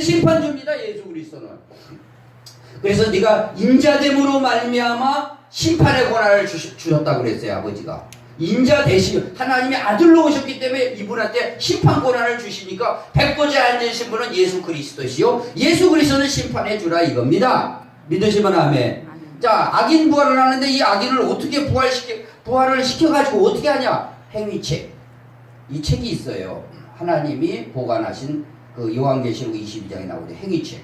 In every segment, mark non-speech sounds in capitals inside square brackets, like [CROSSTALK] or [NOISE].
심판주입니다 예수 그리스도는. 그래서 네가 인자됨으로 말미암아 심판의 권한을 주시, 주셨다 그랬어요 아버지가. 인자 대신 하나님의 아들로 오셨기 때문에 이분한테 심판 권한을 주시니까 백보제 앉으신 분은 예수 그리스도시요 예수 그리스도는 심판해 주라 이겁니다. 믿으시면 아멘. 자 악인 부활을 하는데 이 악인을 어떻게 부활시켜 부활을 시켜 가지고 어떻게 하냐 행위책 이 책이 있어요. 하나님이 보관하신 그 요한계시록 22장에 나오는 행위책.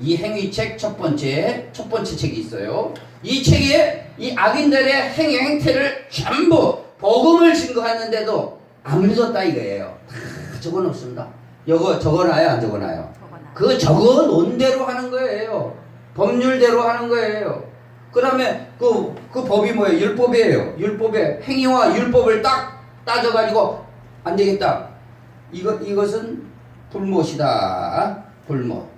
이 행위책 첫 번째 첫 번째 책이 있어요. 이 책에 이 악인들의 행 행태를 전부 복음을 증거하는데도 안 믿었다 이거예요. 다 적어 놓습니다. 이거 적어놔요 안 적어놔요? 그 적어 놓은 대로 하는 거예요. 법률대로 하는 거예요. 그 다음에 그, 그 법이 뭐예요? 율법이에요. 율법에 행위와 율법을 딱 따져가지고 안 되겠다. 이것, 이것은 불못이다. 불못.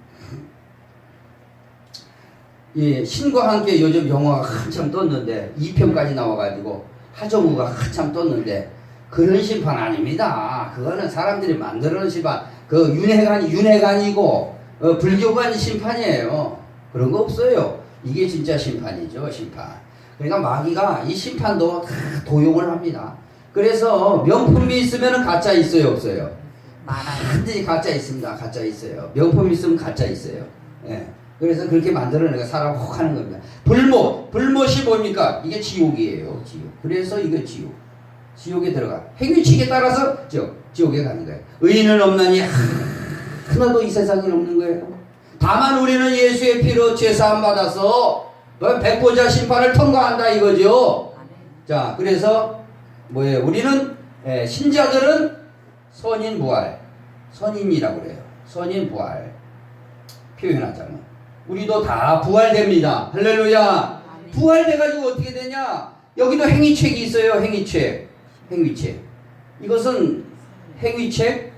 예, 신과 함께 요즘 영화가 한참 떴는데 2편까지 나와가지고 하정우가 한참 떴는데 그런 심판 아닙니다. 그거는 사람들이 만들어놓은 심판. 그 윤회관이 윤회관이고 어, 불교관 심판이에요. 그런 거 없어요. 이게 진짜 심판이죠, 심판. 그러니까 마귀가 이 심판도 다 도용을 합니다. 그래서 명품이 있으면 가짜 있어요, 없어요? 많아요. 완전히 가짜 있습니다. 가짜 있어요. 명품 있으면 가짜 있어요. 예. 그래서 그렇게 만들어내가 사람 혹 하는 겁니다. 불못, 불못이 뭡니까? 이게 지옥이에요. 지옥. 그래서 이거 지옥. 지옥에 들어가. 행위칙에 따라서 지옥, 지옥에 가는 거예요. 의인은 없나니 하나도 이 세상에 없는 거예요. 다만 우리는 예수의 피로 죄사함 받아서 뭐 백보자 심판을 통과한다 이거죠. 자, 그래서 뭐예요? 우리는 예, 신자들은 선인 부활, 선인이라고 그래요. 선인 부활 표현하자면 우리도 다 부활됩니다. 할렐루야. 부활돼가지고 어떻게 되냐? 여기도 행위책이 있어요. 행위책, 행위책. 이것은 행위책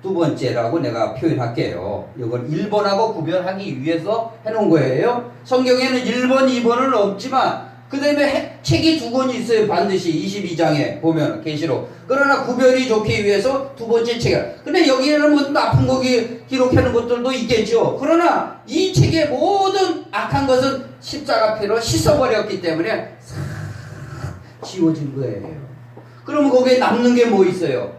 두 번째라고 내가 표현할게요. 이걸 1번하고 구별하기 위해서 해놓은 거예요. 성경에는 1번, 2번은 없지만 그 다음에 책이 두 권이 있어요. 반드시 22장에 보면 계시록. 그러나 구별이 좋기 위해서 두 번째 책. 근데 여기에는 뭐 나쁜 거 기- 기록하는 것들도 있겠죠. 그러나 이 책의 모든 악한 것은 십자가 피로 씻어버렸기 때문에 싹 지워진 거예요. 그러면 거기에 남는 게 뭐 있어요?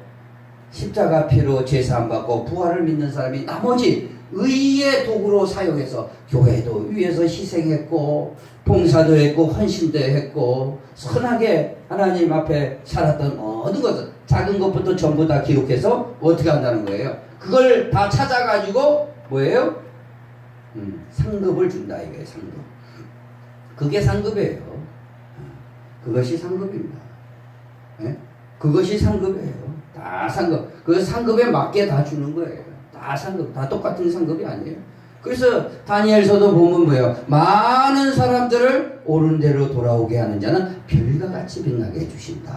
십자가 피로 제사함 받고 부활을 믿는 사람이 나머지 의의 도구로 사용해서 교회도 위해서 희생했고 봉사도 했고 헌신도 했고 선하게 하나님 앞에 살았던 모든 것을 작은 것부터 전부 다 기록해서 어떻게 한다는 거예요? 그걸 다 찾아가지고 뭐예요? 음, 상급을 준다 이거예요 상급. 그게 상급이에요. 그것이 상급입니다. 예? 그것이 상급이에요. 다 상급. 그 상급에 맞게 다 주는 거예요. 다 상급. 다 똑같은 상급이 아니에요. 그래서 다니엘서도 보면 뭐예요? 많은 사람들을 옳은 대로 돌아오게 하는 자는 별과 같이 빛나게 해주신다.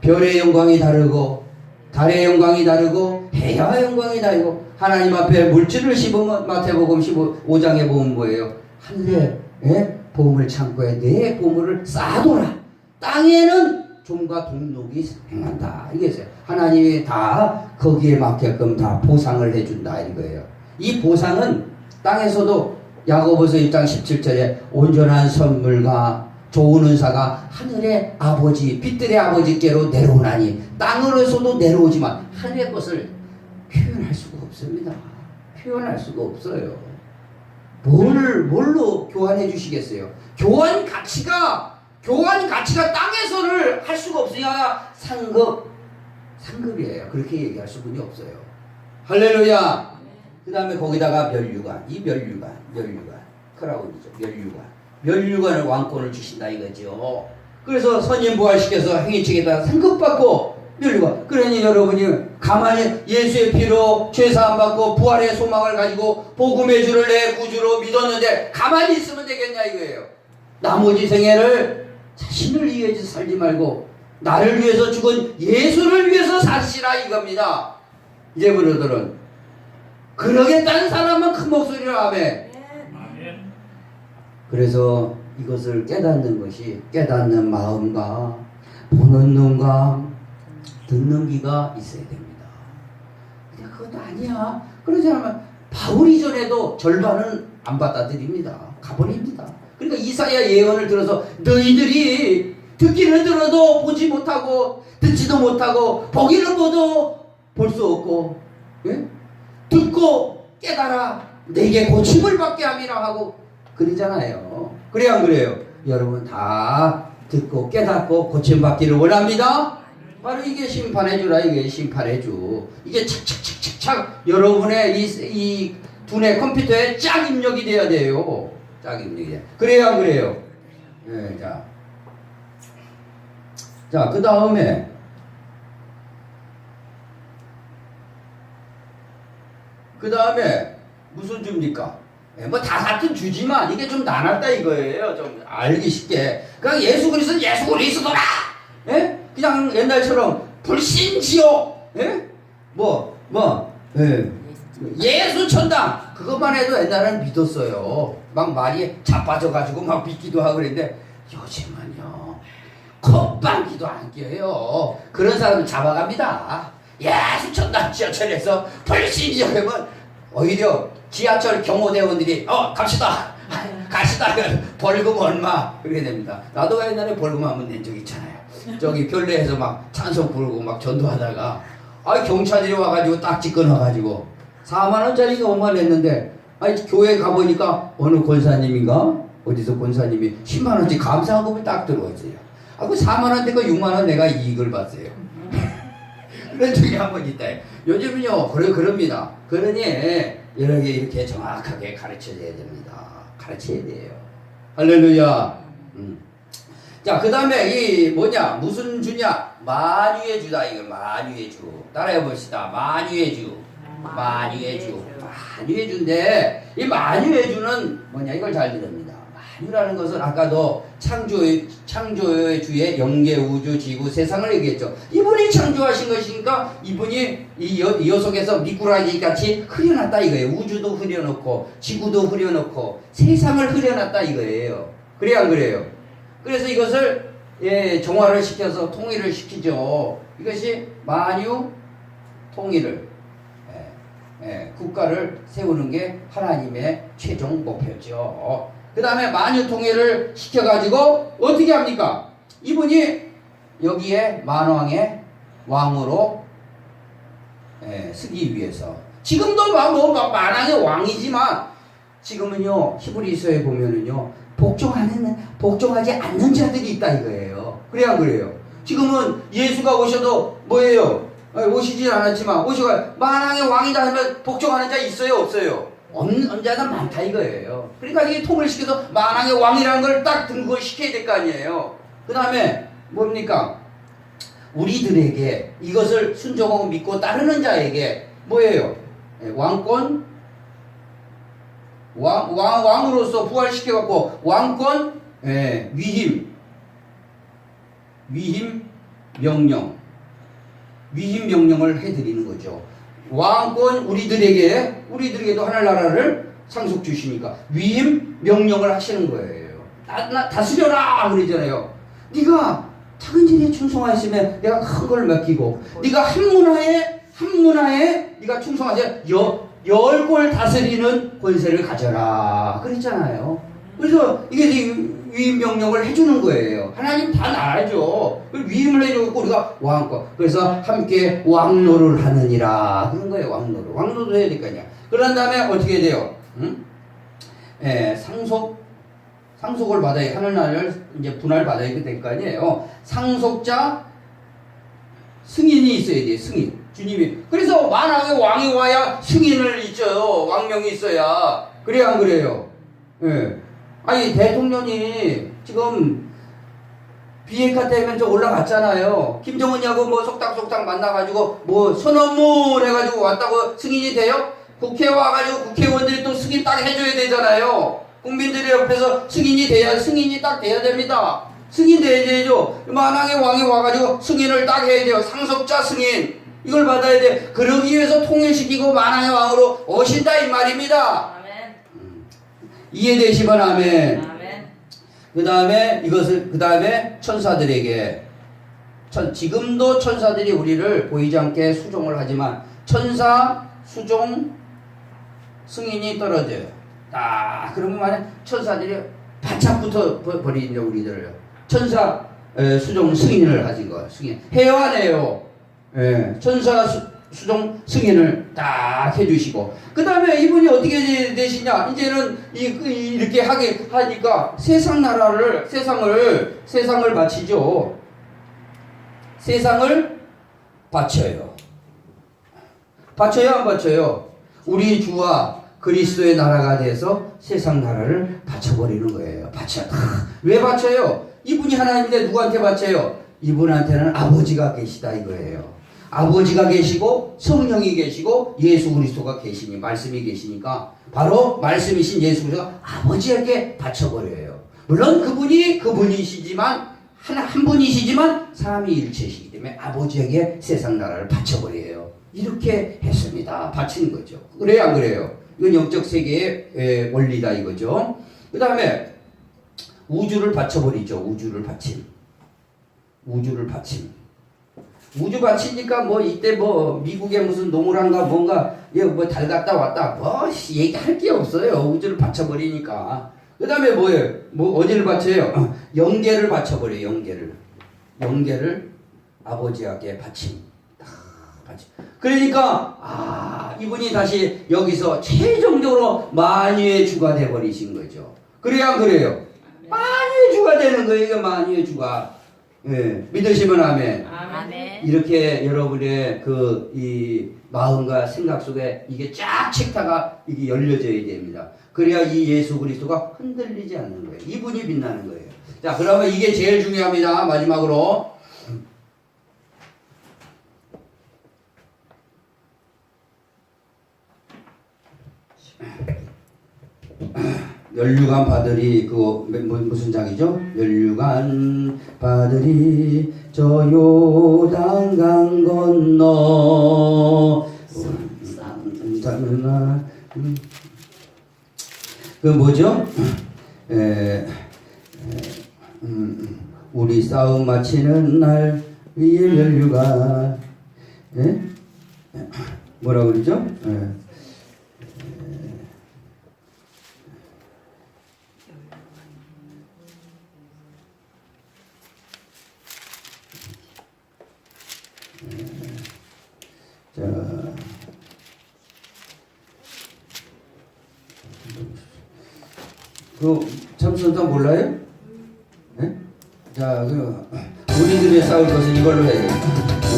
별의 영광이 다르고 달의 영광이 다르고 해와 영광이 다르고 하나님 앞에 물질을 씹으면 마태복음 15장에 보면 뭐예요? 하늘에 예? 보물 창고에 내 보물을 쌓아둬라. 땅에는 종과 동록이 행한다. 이게 하나님이 다 거기에 맞게끔 다 보상을 해준다 이거예요. 이 보상은 땅에서도 야고보서 1장 17절에 온전한 선물과 좋은 은사가 하늘의 아버지 빛들의 아버지께로 내려오나니 땅으로서도 내려오지만 하늘의 것을 표현할 수가 없습니다. 표현할 수가 없어요. 뭘 뭘로 교환해 주시겠어요? 교환 가치가 교환 가치가 땅에서를 할 수가 없으니까 상급 상급이에요. 그렇게 얘기할 수분이 없어요. 할렐루야. 그 다음에 거기다가 멸류관, 이 멸류관, 멸류관, 크라운이죠, 멸류관. 멸류관을 왕권을 주신다 이거죠. 그래서 선임 부활시켜서 행위책에다 상급받고 멸류관. 그러니 여러분이 가만히 예수의 피로 죄사함 받고 부활의 소망을 가지고 복음의 주를 내 구주로 믿었는데 가만히 있으면 되겠냐 이거예요. 나머지 생애를 자신을 위해서 살지 말고 나를 위해서 죽은 예수를 위해서 사시라 이겁니다. 이제 브로들은 그러겠다는 사람은 큰 목소리로 하매 아멘. 그래서 이것을 깨닫는 것이 깨닫는 마음과 보는 눈과 듣는 귀가 있어야 됩니다. 그냥 그것도 아니야. 그러지 않으면 바울이 전에도 절반은 안 받아들입니다. 가버립니다. 그러니까 이사야 예언을 들어서 너희들이 듣기는 들어도 보지 못하고 듣지도 못하고 보기는 보도 볼 수 없고 예? 듣고 깨달아 내게 고침을 받게 함이라 하고 그러잖아요. 그래 안 그래요? 여러분 다 듣고 깨닫고 고침 받기를 원합니다. 바로 이게 심판해 주라 이게 심판해 주. 이게 착착착착착 여러분의 이, 이 두뇌 컴퓨터에 쫙 입력이 돼야 돼요. 쫙 입력이 돼. 그래야 안 그래요? 예, 자. 자, 그 다음에 그 다음에 무슨 주입니까? 예, 뭐다 같은 주지만 이게 좀 나눴다 이거예요. 좀 알기 쉽게. 그냥 예수 그리스도 예수 그리스도라. 예? 그냥 옛날처럼 불신지요. 예? 뭐 뭐. 예. 예수 천당 그것만 해도 옛날에는 믿었어요. 막 말이 자빠져가지고 막 믿기도 하고 그랬는데 요즘은요 컵방기도 안 껴요. 그런 사람을 잡아갑니다. 예수 천당 지하철에서 그러면 오히려 지하철 경호대원들이 어 갑시다 갑시다 벌금 얼마 그렇게 됩니다. 나도 옛날에 벌금 한번 낸 적 있잖아요. 저기 별내에서 막 찬송 부르고 막 전도하다가 아 경찰들이 와가지고 딱지 끊어가지고 4만 원짜리가 5만 냈는데 아니 교회 가보니까 어느 권사님인가 어디서 권사님이 10만 원짜리 감사한금을 딱 들어왔어요. 아 그 4만 원 되고 6만 원 내가 이익을 봤어요. [LAUGHS] 그런 적이 한 번 있다. 요즘은요 그래 그럽니다. 그러니 여러 개 이렇게 정확하게 가르쳐줘야 됩니다. 가르쳐야 돼요. 할렐루야. 음. 자, 그 다음에 이 뭐냐, 무슨 주냐? 만유의 주다, 이거 만유의 주. 따라해 봅시다. 만유의 주. 만유의 주. 만유의 주인데, 이 만유의 주는 뭐냐, 이걸 잘 들읍니다. 만유라는 것은 아까도 창조의, 창조의 주의 영계, 우주, 지구, 세상을 얘기했죠. 이분이 창조하신 것이니까 이분이 이, 여, 이 녀석에서 미꾸라지 같이 흐려놨다 이거예요. 우주도 흐려놓고, 지구도 흐려놓고, 세상을 흐려놨다 이거예요. 그래야 안 그래요? 그래서 이것을 예, 정화를 시켜서 통일을 시키죠. 이것이 만유 통일을 예, 예, 국가를 세우는 게 하나님의 최종 목표죠. 그 다음에 만유 통일을 시켜가지고 어떻게 합니까? 이분이 여기에 만왕의 왕으로 예, 쓰기 위해서 지금도 막 뭐, 막 만왕의 왕이지만 지금은요 히브리서에 보면은요 복종하는 복종하지 않는 자들이 있다 이거예요. 그래야 안 그래요? 지금은 예수가 오셔도 뭐예요? 오시진 않았지만 오시가 만왕의 왕이다 하면 복종하는 자 있어요 없어요? 자는 많다 이거예요. 그러니까 이게 통을 시켜서 만왕의 왕이라는 걸 딱 등극을 시켜야 될 거 아니에요. 그 다음에 뭡니까? 우리들에게 이것을 순종하고 믿고 따르는 자에게 뭐예요? 예, 왕권 왕, 왕, 왕으로서 부활시켜갖고 왕권 예, 위임 위임 명령 위임 명령을 해드리는 거죠. 왕권 우리들에게 우리들에게도 하늘나라를 상속 주시니까 위임 명령을 하시는 거예요. 다, 나, 다스려라 그러잖아요. 네가 일에 충성하시면 내가 큰 걸 맡기고 네가 한 문화에 한 문화에 네가 충성하지 열골 다스리는 권세를 가져라 그랬잖아요. 그래서 이게 위임 명령을 해주는 거예요. 하나님 다 알죠. 위임을 해주고 우리가 왕권. 그래서 함께 왕노를 하느니라 그런 거예요. 왕노를. 왕노도 해야 아니야. 그런 다음에 어떻게 돼요? 응? 예, 상속 상속을 받아야 하늘나라를 이제 분할 받아야 될 거 아니에요. 상속자 승인이 있어야 돼. 승인. 주님이. 그래서 만왕의 왕이 와야 승인을 있죠. 왕명이 있어야. 그래야 안 그래요? 예. 아니, 대통령이 지금 비핵화 때문에 저 올라갔잖아요. 김정은하고 뭐 속닥속닥 만나가지고 뭐 선언문 해가지고 왔다고 승인이 돼요? 국회 와가지고 국회의원들이 또 승인 딱 해줘야 되잖아요. 국민들의 옆에서 승인이 돼야, 승인이 딱 돼야 됩니다. 승인 돼야 되죠. 만왕의 왕이 와가지고 승인을 딱 해야 돼요. 상속자 승인. 이걸 받아야 돼. 그러기 위해서 통일시키고 만왕의 왕으로 오신다 이 말입니다. 이해되시면 아멘. 아멘. 그 다음에 이것을 그 다음에 천사들에게 천, 지금도 천사들이 우리를 보이지 않게 수종을 하지만 천사, 수종, 승인이 떨어져요. 딱 그러면 만약 천사들이 바짝 붙어 버- 버리죠 우리들을. 천사, 에, 수종, 승인을 가진 거. 승인. 해요 안 해요? 예, 천사, 수, 수종, 승인을 딱 해주시고. 그 다음에 이분이 어떻게 되- 되시냐? 이제는 이, 그, 이- 이렇게 하게 하니까 세상 나라를 세상을 세상을 바치죠. 세상을 바쳐요. 바쳐요 안 바쳐요? 우리 주와 그리스도의 나라가 돼서 세상 나라를 바쳐버리는 거예요. 바쳐. 아, 왜 바쳐요? 이분이 하나님인데 누구한테 바쳐요? 이분한테는 아버지가 계시다 이거예요 아버지가 계시고 성령이 계시고 예수 그리스도가 계시니 말씀이 계시니까 바로 말씀이신 예수 그리스도가 아버지에게 바쳐버려요. 물론 그분이 그분이시지만 하나 한 분이시지만 삼위일체시기 때문에 아버지에게 세상 나라를 바쳐버려요. 이렇게 했습니다. 바치는 거죠. 그래요 안 그래요? 이건 영적 세계의 에, 원리다 이거죠. 그 다음에 우주를 바쳐버리죠. 우주를 바침. 우주를 바침. 우주 바치니까 뭐 이때 뭐 미국의 무슨 노무란가 뭔가 뭐달 갔다 왔다. 뭐 씨, 얘기할 게 없어요. 우주를 바쳐버리니까. 그 다음에 뭐예요? 뭐 어디를 바쳐요? 영계를 [CLEARS THROAT] 바쳐버려요 영계를. 영계를 아버지에게 바침 딱 바치 그러니까 아 이분이 다시 여기서 최종적으로 만유의 주가 돼버리신 거죠. 그래야 안 그래요? 만유의 주가 되는 거예요 만유의 주가 예 믿으시면 아멘 아멘. 이렇게 여러분의 그 이 마음과 생각 속에 이게 쫙 칙타가 이게 열려져야 됩니다. 그래야 이 예수 그리스도가 흔들리지 않는 거예요. 이분이 빛나는 거예요. 자, 그러면 이게 제일 중요합니다. 마지막으로. 연류관 바들이 그 뭐- 무슨 장이죠? 연류관 바들이 저 요단강 건너 음, 그 뭐죠? 에, 에, 음, 우리 싸움 마치는 날 위에 연류관 예? 뭐라 그러죠? 예. 자, 그 참선도 몰라요? 네? 자, 그 우리들의 싸울 것은 이걸로 해요.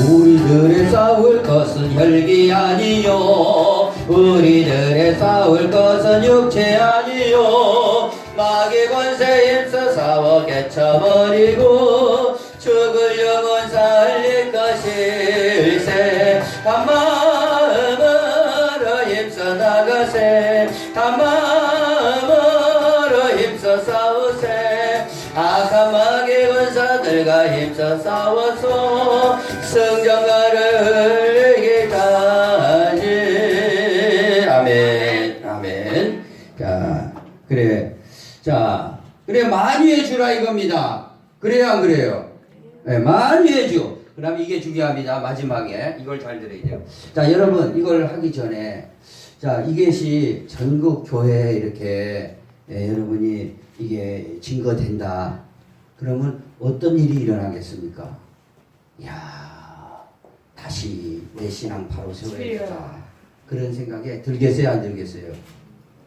우리들의 싸울 것은 혈기 아니요. 우리들의 싸울 것은 육체 아니요. 마귀 권세 힘써 싸워 깨쳐버리고 죽을 영혼 살릴 것일세 한 마음으로 힘써 나가세. 한 마음으로 힘써 싸우세. 마귀 권사들과 힘써 싸워서 성전가를 하지 아멘. 아멘. 자 그래. 자 그래 만유의 주라 이겁니다. 그래요 안 그래요? 네, 만유의 주 그 다음 이게 중요합니다. 마지막에 이걸 잘 들어야 돼요 자 여러분 이걸 하기 전에 자 이것이 전국 교회에 이렇게 예, 여러분이 이게 증거된다. 그러면 어떤 일이 일어나겠습니까? 야 다시 내 신앙 바로 세워야겠다. 그런 생각에 들겠어요? 안 들겠어요?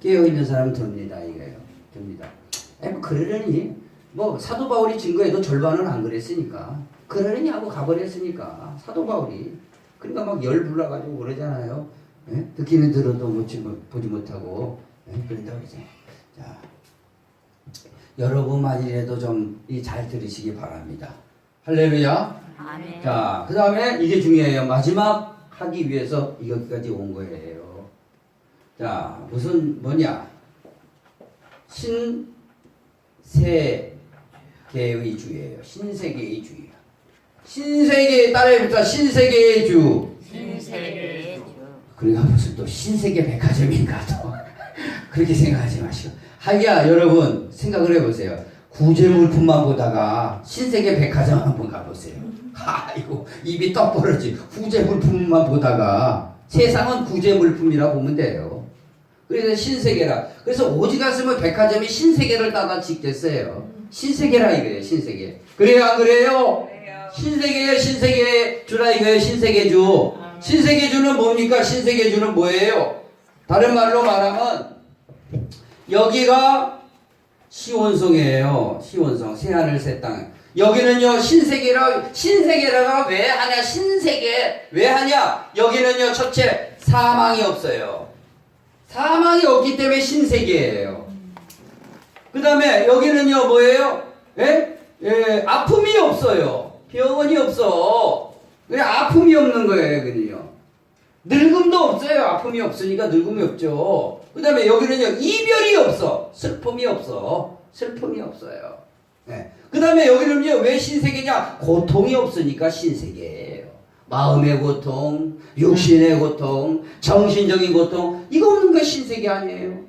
깨어 있는 사람 듭니다 이거예요. 듭니다. 에, 뭐 그러려니? 뭐 사도 바울이 증거해도 절반은 안 그랬으니까 그러려니 하고 가버렸으니까 사도 바울이 그러니까 막 열 불나가지고 그러잖아요 예? 듣기는 들어도 못지 못- 보지 못하고 예? 그런다고 그러죠 자 여러분만이라도 좀 잘 들으시기 바랍니다 할렐루야 아멘. 자, 그 다음에 이게 중요해요. 마지막 하기 위해서 이것까지 온 거예요. 자, 무슨, 뭐냐. 신세계의 주예요. 신세계의 주예요. 신세계, 따라해보자. 신세계의 주. 신세계의 주. 그러니까 무슨 또 신세계 백화점인가 또. [LAUGHS] 그렇게 생각하지 마시고. 하기야, 여러분, 생각을 해보세요. 구제물품만 보다가 신세계 백화점 한번 가보세요. [LAUGHS] 아이고, 입이 떡 벌어지. 구제물품만 보다가 세상은 구제 물품이라 보면 돼요. 그래서 신세계라. 그래서 오지 갔으면 백화점이 신세계를 따다 짓겠어요. 신세계라 이거예요. 신세계. 그래요 안 그래요? 신세계예요. 신세계 주라 이거예요. 신세계주. 신세계주는 뭡니까? 신세계주는 뭐예요? 다른 말로 말하면 여기가 시원성이에요. 시원성. 새하늘 새 땅. 여기는요 신세계라 신세계라가 왜 하냐 신세계 왜 하냐 여기는요 첫째 사망이 없어요 사망이 없기 때문에 신세계예요 그 다음에 여기는요 뭐예요 예? 예 아픔이 없어요 병원이 없어 왜 아픔이 없는 거예요 여기는요 늙음도 없어요 아픔이 없으니까 늙음이 없죠 그 다음에 여기는요 이별이 없어 슬픔이 없어 슬픔이 없어요 네. 그 다음에 여기는요, 왜 신세계냐? 고통이 없으니까 신세계예요. 마음의 고통, 육신의 고통, 정신적인 고통, 이거 없는 게 신세계 아니에요.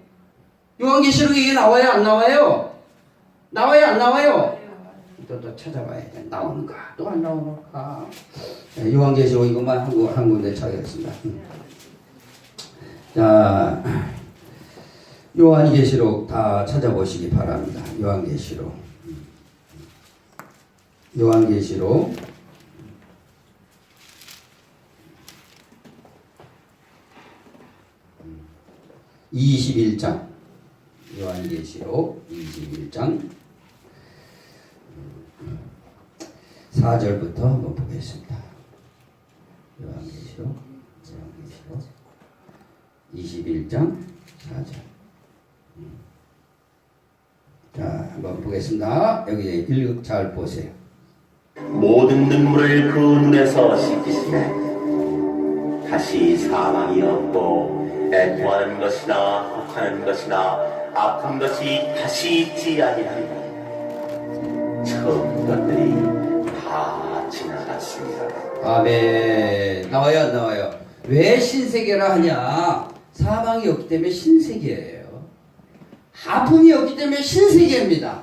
요한계시록에 이게 나와요, 안 나와요? 나와요, 안 나와요? 또, 또 찾아봐야 돼. 나오는가? 또 안 나오는가? 네, 요한계시록 이것만 한, 군- 한 군데 찾겠습니다. 자, 요한계시록 다 찾아보시기 바랍니다. 요한계시록. 요한계시록 21장 요한계시록 21장 4절부터 한번 보겠습니다. 요한계시록 요한계시록 21장 4절 자 한번 보겠습니다. 여기 읽 잘 보세요. 모든 눈물을 그 눈에서 씻기시네 다시 사망이 없고 애통하는 것이나 혹하는 것이나 아픈 것이 다시 있지 아니하리라 처음 것들이 다 지나갔습니다 아멘. 나와요, 안 나와요? 왜 신세계라 하냐? 사망이 없기 때문에 신세계예요. 아픔이 없기 때문에 신세계입니다.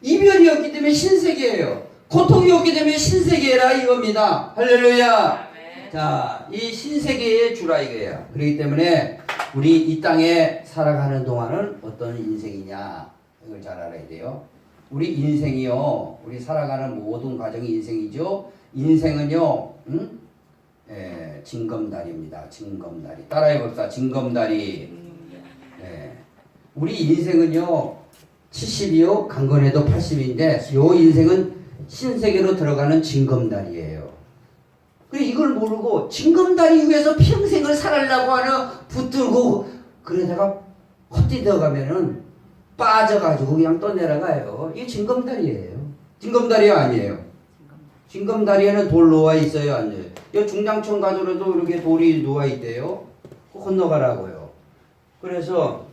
이별이 없기 때문에 신세계예요. 고통이 없기 때문에 신세계라 이겁니다. 할렐루야. 자, 이 신세계의 주라 이거예요. 그렇기 때문에 우리 이 땅에 살아가는 동안은 어떤 인생이냐 이걸 잘 알아야 돼요. 우리 인생이요, 우리 살아가는 모든 과정이 인생이죠. 인생은요, 응? 예, 징검다리입니다. 징검다리. 따라해 봅시다. 징검다리. 예. 우리 인생은요, 70이요, 강건해도 80인데, 요 인생은 신세계로 들어가는 징검다리예요. 그래 이걸 모르고 징검다리 위에서 평생을 살으려고 하는 붙들고 그러다가 헛디뎌 가면은 빠져가지고 그냥 떠내려가요. 이게 징검다리예요. 징검다리 아니에요. 징검다리에는 돌 놓아 있어요, 아니에요? 이 중장천 가더라도 이렇게 돌이 놓아 있대요. 건너가라고요. 그래서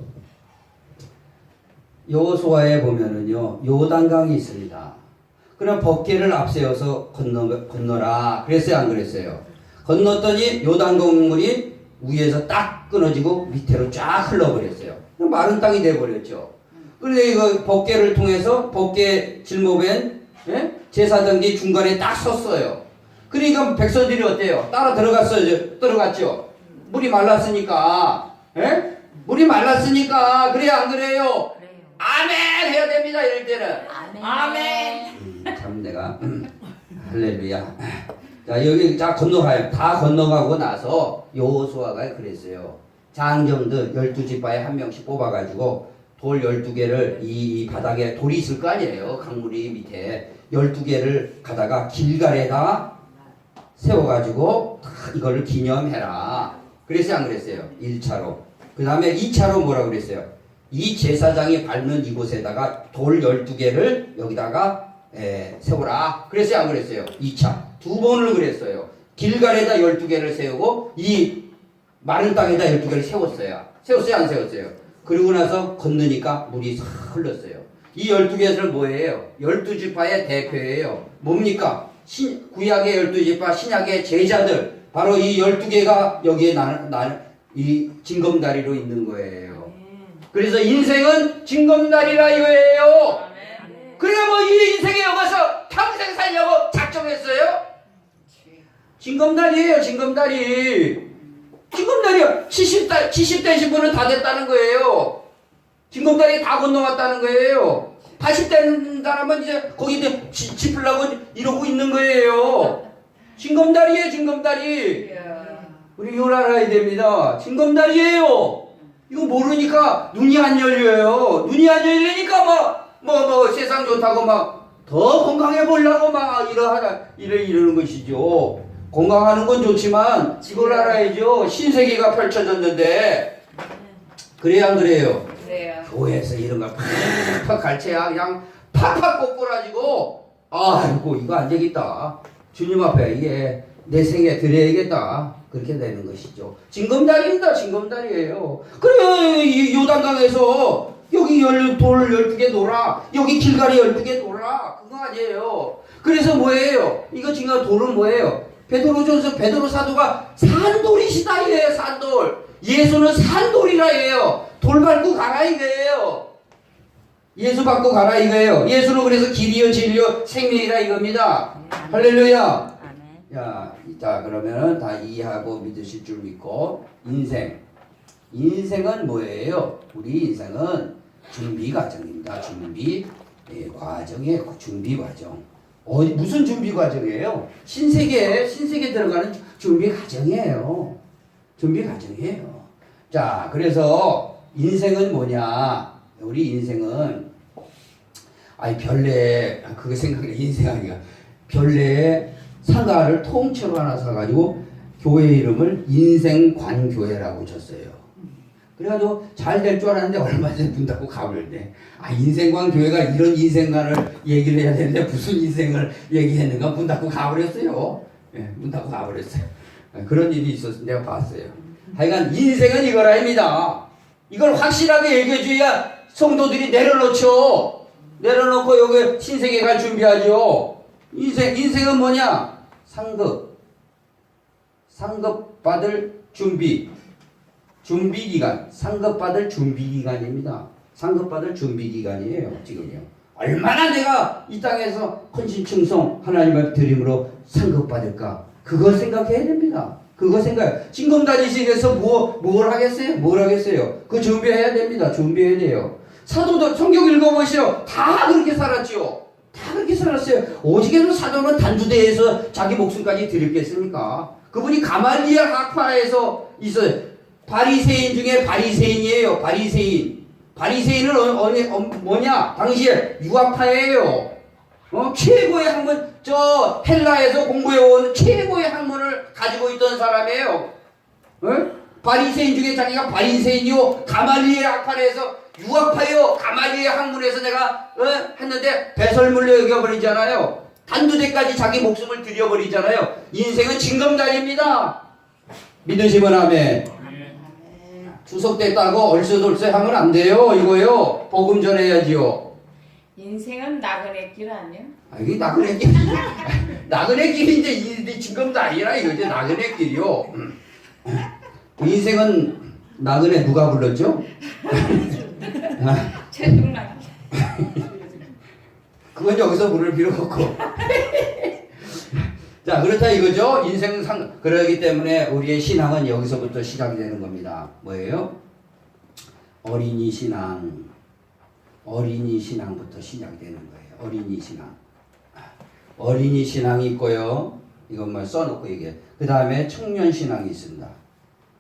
여호수아에 보면은요, 요단강이 있습니다. 그럼 법계를 앞세워서 건너 건너라. 그랬어요, 안 그랬어요? 건넜더니 요단강 물이 위에서 딱 끊어지고 밑으로 쫙 흘러버렸어요. 마른 땅이 돼버렸죠. 그런데 이거 법계를 통해서 법계 질모벤 예? 제사장이 중간에 딱 섰어요. 그러니까 백성들이 어때요? 따라 들어갔어요. 들어갔죠. 물이 말랐으니까. 예? 물이 말랐으니까 그래 안 그래요? 그래요. 아멘 해야 됩니다. 이럴 때는. 아멘. 음, 참 내가 [LAUGHS] 할렐루야. 자 여기 자 건너가요. 다 건너가고 나서 여호수아가 그랬어요. 장정들 열두 지파에 한 명씩 뽑아가지고 돌 열두 개를 이, 이 바닥에 돌이 있을 거 아니에요. 강물이 밑에 열두 개를 가다가 길갈에다 세워가지고 다 이거를 기념해라. 그랬어요, 안 그랬어요? 1차로. 그 다음에 2차로 뭐라고 그랬어요? 이 제사장이 밟는 이곳에다가 돌 12개를 여기다가 에, 세우라. 그랬어요, 안 그랬어요? 2차. 두 번을 그랬어요. 길갈에다 12개를 세우고 이 마른 땅에다 12개를 세웠어요. 세웠어요, 안 세웠어요? 그리고 나서 건너니까 물이 싹 흘렀어요. 이 12개는 뭐예요? 12지파의 대표예요. 뭡니까? 신, 구약의 12지파, 신약의 제자들. 바로 이 12개가 여기에 나, 나, 이 징검다리로 있는 거예요. 그래서 인생은 징검다리라 이거예요. 그래 뭐이 인생에 여가서 평생 살려고 작정했어요? 징검다리예요, 징검다리. 징검다리요. 70대, 70대신 분은 다 됐다는 거예요. 징검다리 다 건너왔다는 거예요. 80대 사람은 이제 거기 이제 지- 짚으려고 이러고 있는 거예요. 징검다리예요, 징검다리. 우리 이걸 알아야 됩니다. 징검다리예요. 이거 모르니까 눈이 안 열려요. 눈이 안 열리니까 막, 뭐, 뭐, 세상 좋다고 막, 더 건강해 보려고 막, 이러하라, 이래, 이러는 것이죠. 건강하는 건 좋지만, 이걸 알아야죠. 신세계가 펼쳐졌는데, 그래야 안 그래요? 그래요. 교회에서 이런 걸 팍팍 갈채야 그냥 팍팍 꼬꾸라지고. 아이고 이거 안 되겠다. 주님 앞에 이게 내 생에 드려야겠다. 그렇게 되는 것이죠. 징검다리입니다. 징검다리예요. 그래 이 요단강에서 여기 열, 돌 열두 개 놀아. 여기 길가리 열두 개 놀아. 그거 아니에요. 그래서 뭐예요? 이거 지금 돌은 뭐예요 베드로전서 베드로 사도가 산돌이시다 이래요 산돌 예수는 산돌이라 해요 돌 밟고 가라 이거예요 예수 받고 가라 이거예요 예수는 그래서 길이요 진리요 생명이라 이겁니다 할렐루야. 야, 자 그러면은 다 이해하고 믿으실 줄 믿고 인생. 인생은 뭐예요? 우리 인생은 준비 과정입니다. 준비 예, 과정이에요. 준비 과정. 어디 무슨 준비 과정이에요? 신세계 신세계 들어가는 준비 과정이에요. 준비 과정이에요. 자, 그래서 인생은 뭐냐? 우리 인생은 아니 별내 아, 그거 생각해 인생 아니야. 별내에 상가를 통째로 하나 사가지고 교회 이름을 인생관교회라고 줬어요. 그래가지고 잘 될 줄 알았는데 얼마 전에 문 닫고 가버렸네. 아 인생관 교회가 이런 인생관을 얘기를 해야 되는데 무슨 인생을 얘기했는가 문 닫고 가버렸어요. 예, 문 닫고 가버렸어요. 예, 그런 일이 있었어 내가 봤어요. 하여간 인생은 이거라입니다. 이걸 확실하게 얘기해줘야 성도들이 내려놓죠. 내려놓고 여기 신세계 갈 준비하죠. 인생, 인생은 뭐냐? 상급. 상급 받을 준비. 준비 기간. 상급 받을 준비 기간입니다. 상급 받을 준비 기간이에요. 지금요. 얼마나 내가 이 땅에서 헌신충성 하나님의 드림으로 상급 받을까? 그걸 생각해야 됩니다. 그거 생각. 징검다리식에서 뭐, 뭘 하겠어요? 뭘 하겠어요? 그 준비해야 됩니다. 준비해야 돼요. 사도들 성경 읽어보시오. 다 그렇게 살았지요. 다 그렇게 살았어요. 오직에서 사도는 단두대에서 자기 목숨까지 드렸겠습니까? 그분이 가말리아 학파에서 있어요. 바리새인 중에 바리새인이에요. 바리새인. 바리새인은 어, 어, 어, 뭐냐? 당시에 유학파예요. 어? 최고의 학문, 저 헬라에서 공부해온 최고의 학문을 가지고 있던 사람이에요. 어? 바리새인 중에 자기가 바리새인이요. 가말리아 학파에서 유학파요. 가말리아 학문에서 내가 어? 했는데 배설물로 여겨버리잖아요. 단두대까지 자기 목숨을 들여버리잖아요. 인생은 징검다리입니다. 믿으시면 아멘. 추석됐다고 얼쏘돌쏘 하면 안 돼요. 이거요. 복음 전해야지요. 인생은 나그네 길 아니야? 아, 이게 나그네 길. [LAUGHS] 나그네 길이 이제 이 징검다리라 이거죠. 나그네 길이요. 음. 인생은 나그네 누가 불렀죠? [LAUGHS] 최중락. [LAUGHS] 그건 여기서 물을 필요 없고. 자, 그렇다 이거죠. 인생 상, 그러기 때문에 우리의 신앙은 여기서부터 시작이 되는 겁니다. 뭐예요? 어린이 신앙. 어린이 신앙부터 시작이 되는 거예요. 어린이 신앙. 어린이 신앙이 있고요. 이것만 써놓고 얘기해. 그 다음에 청년 신앙이 있습니다.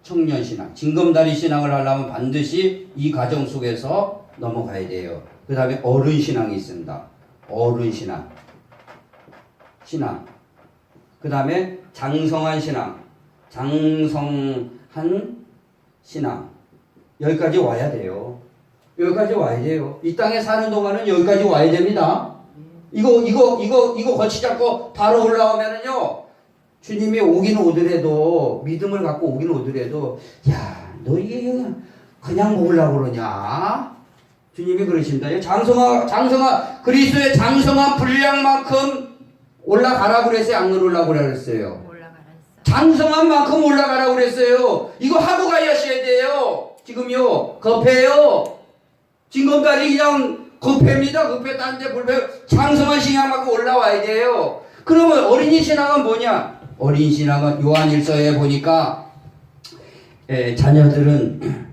청년 신앙. 징검다리 신앙을 하려면 반드시 이 과정 속에서 넘어가야 돼요. 그 다음에 어른 신앙이 있습니다. 어른 신앙. 신앙. 그 다음에 장성한 신앙. 장성한 신앙. 여기까지 와야 돼요. 여기까지 와야 돼요. 이 땅에 사는 동안은 여기까지 와야 됩니다. 이거, 이거, 이거, 이거 거치지 않고 바로 올라오면은요, 주님이 오긴 오더라도, 믿음을 갖고 오긴 오더라도, 야, 너 이게 그냥, 먹으려고 그러냐? 주님이 그러십니다. 장성아, 장성아, 그리스도의 장성한 분량만큼 올라가라고 그랬어요? 안 오르려고 그랬어요? 올라가라 했어. 장성한 만큼 올라가라고 그랬어요. 이거 하고 가야셔야 돼요. 지금요. 급해요. 징검다리 그냥 급합니다. 급했다는데 불패 장성한 신앙만큼 올라와야 돼요. 그러면 어린이 신앙은 뭐냐? 어린 신앙은 요한일서에 보니까 에, 자녀들은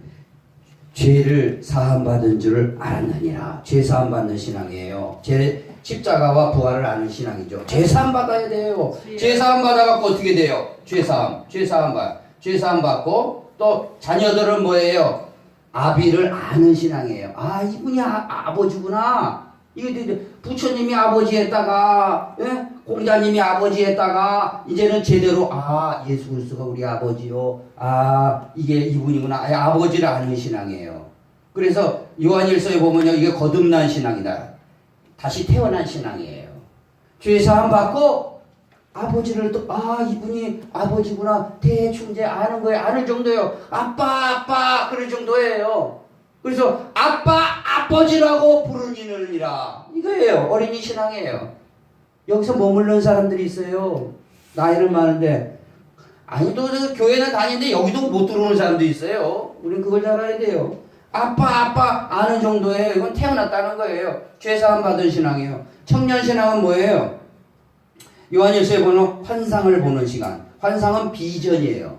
죄를 사함받은 줄을 알았느니라. 죄 사함받는 신앙이에요. 죄 십자가와 부활을 아는 신앙이죠. 죄 사함 받아야 돼요. 죄 사함 받아갖고 어떻게 돼요? 죄 사함, 죄 사함 받, 죄 사함 받고 또 자녀들은 뭐예요? 아비를 아는 신앙이에요. 아 이분이 아, 버지구나 이게 이제 부처님이 아버지했다가 예? 공자님이 아버지했다가 이제는 제대로 아 예수 그리스도가 우리 아버지요. 아 이게 이분이구나. 아, 아버지를 아는 신앙이에요. 그래서 요한일서에 보면요 이게 거듭난 신앙이다. 다시 태어난 신앙이에요. 죄 사함 받고 아버지를 또 아 이분이 아버지구나 대충 이제 아는 거예요. 아는 정도예요. 아빠 아빠 그럴 정도예요. 그래서 아빠 아버지라고 부르니느니라 이거예요. 어린이 신앙이에요. 여기서 머물는 사람들이 있어요. 나이는 많은데 아니 또저 교회는 다니는데 여기도 못 들어오는 사람도 있어요. 우리는 그걸 잘 알아야 돼요. 아빠 아빠 아는 정도예요. 이건 태어났다는 거예요. 죄사함 받은 신앙이에요. 청년 신앙은 뭐예요? 요한일서에 보면 환상을 보는 시간. 환상은 비전이에요.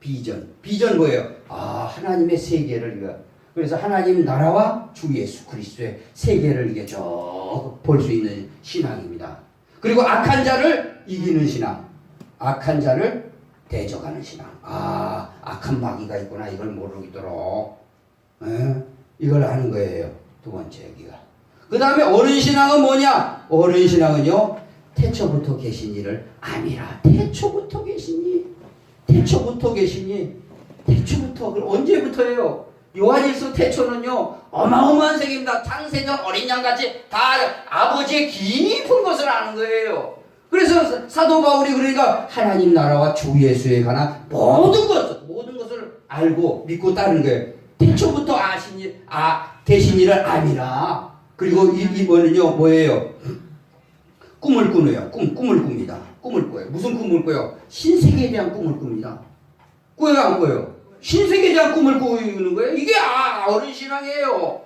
비전. 비전 뭐예요? 아 하나님의 세계를 이거. 그래서 하나님 나라와 주 예수 그리스도의 세계를 이게 쭉 볼 수 있는 신앙입니다. 그리고 악한 자를 이기는 신앙. 악한 자를 대적하는 신앙. 아 악한 마귀가 있구나 이걸 모르도록 예? 이걸 아는 거예요. 두 번째 여기가. 그 다음에 어른 신앙은 뭐냐? 어른 신앙은요. 태초부터 계신 이를 아니라 태초부터 계시니 태초부터 계시니 태초부터 그럼 언제부터예요? 요한일서 태초는요 어마어마한 세계입니다. 창세전 어린 양같이 다 아버지의 깊은 것을 아는 거예요. 그래서 사도 바울이 그러니까 하나님 나라와 주 예수에 관한 모든 것 모든 것을 알고 믿고 따르는 거예요. 태초부터 아신 일, 아 되신 일을 아니라 그리고 이, 이번은요 뭐예요? 꿈을 꾸네요. 꿈, 꿈을 꿉니다. 꿈을 꿔요. 무슨 꿈을 꿔요? 신세계에 대한 꿈을 꿉니다. 꾸요, 안 꾸요? 신세계에 대한 꿈을 꾸는 거예요. 이게 아, 어른 신앙이에요.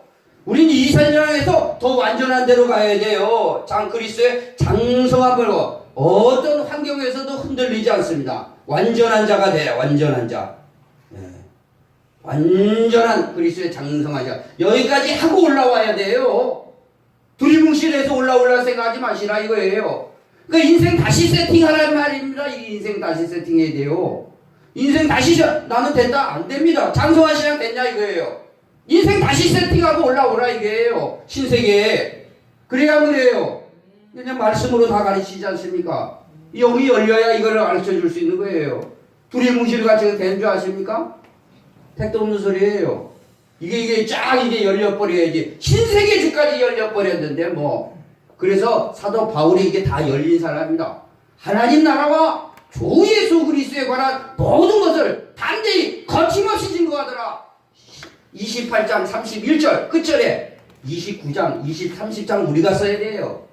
우리는 이 세상에서 더 완전한 데로 가야 돼요. 장 그리스도의 장성함을 어떤 환경에서도 흔들리지 않습니다. 완전한 자가 돼요. 완전한 자. 네. 완전한 그리스도의 장성한 자. 여기까지 하고 올라와야 돼요. 두리뭉실해서 올라올라 생각하지 마시라 이거예요. 그러니까 인생 다시 세팅하란 말입니다. 이 인생 다시 세팅해야 돼요. 인생 다시 셔- 나는 됐다 안 됩니다. 신앙 됐냐 이거예요. 인생 다시 세팅하고 올라오라 이게요. 신세계에 그래야 그래요. 그냥 말씀으로 다 가르치지 않습니까? 영이 열려야 이거를 가르쳐 줄 수 있는 거예요. 두리뭉실 같이 되는 줄 아십니까? 택도 없는 소리예요. 이게 이게 쫙 이게 열려 버려야지 신세계 주까지 열려 버렸는데 뭐 그래서 사도 바울이 이게 다 열린 사람입니다. 하나님 나라와 주 예수 그리스도에 관한 모든 것을 단대히 거침없이 증거하더라. 28장 31절 끝절에 29장 20 30장 우리가 써야 돼요.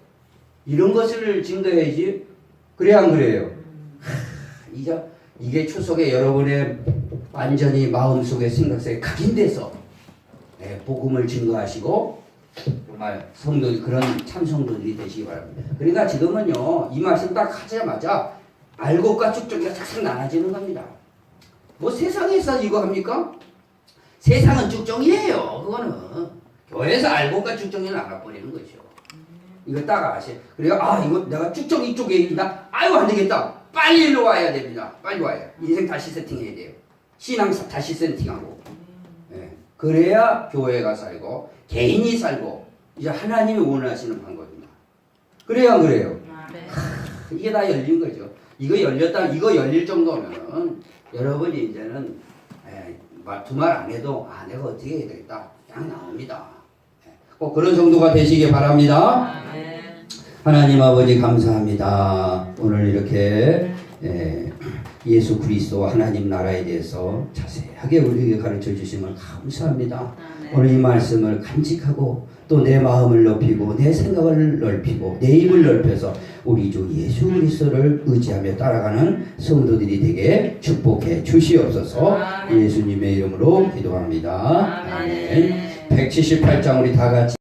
이런 것을 증거해야지 그래야 안 그래요? [LAUGHS] 하, 이제 이게 추석에 여러분의 완전히 마음속에 생각속에 각인돼서 예, 복음을 증거하시고 정말 성도 그런 참 성도들이 되시기 바랍니다. 그러니까 지금은요 이 말씀 딱 하자마자 알곡과 쭉쭉이가 싹싹 나눠지는 겁니다. 뭐 세상에서 이거 합니까? 세상은 쭉정이에요. 그거는 교회에서 알곡과 쭉정이 나눠버리는 거죠. 이거 딱 아시. 그래요. 아 이거 내가 쭉정 이쪽에 있다. 아유 안 되겠다. 빨리 일로 와야 됩니다. 빨리 와야. 인생 다시 세팅해야 돼요. 신앙 다시 세팅하고. 예. 그래야 교회가 살고 개인이 살고 이제 하나님이 원하시는 방법입니다. 그래야 안 그래요. 네. 이게 다 열린 거죠. 이거 열렸다, 이거 열릴 정도면은 여러분이 이제는 두말 안 해도 아 내가 어떻게 해야 되겠다 그냥 나옵니다. 예. 꼭 그런 정도가 되시기 바랍니다. 네. 하나님 아버지 감사합니다. 오늘 이렇게 예, 예수 그리스도 하나님 나라에 대해서 자세하게 우리에게 가르쳐 주심을 감사합니다. 오늘 이 말씀을 간직하고 또 내 마음을 높이고 내 생각을 넓히고 내 입을 넓혀서 우리 주 예수 그리스도를 의지하며 따라가는 성도들이 되게 축복해 주시옵소서 아멘. 예수님의 이름으로 기도합니다. 아멘. 아멘. 178장 우리 다 같이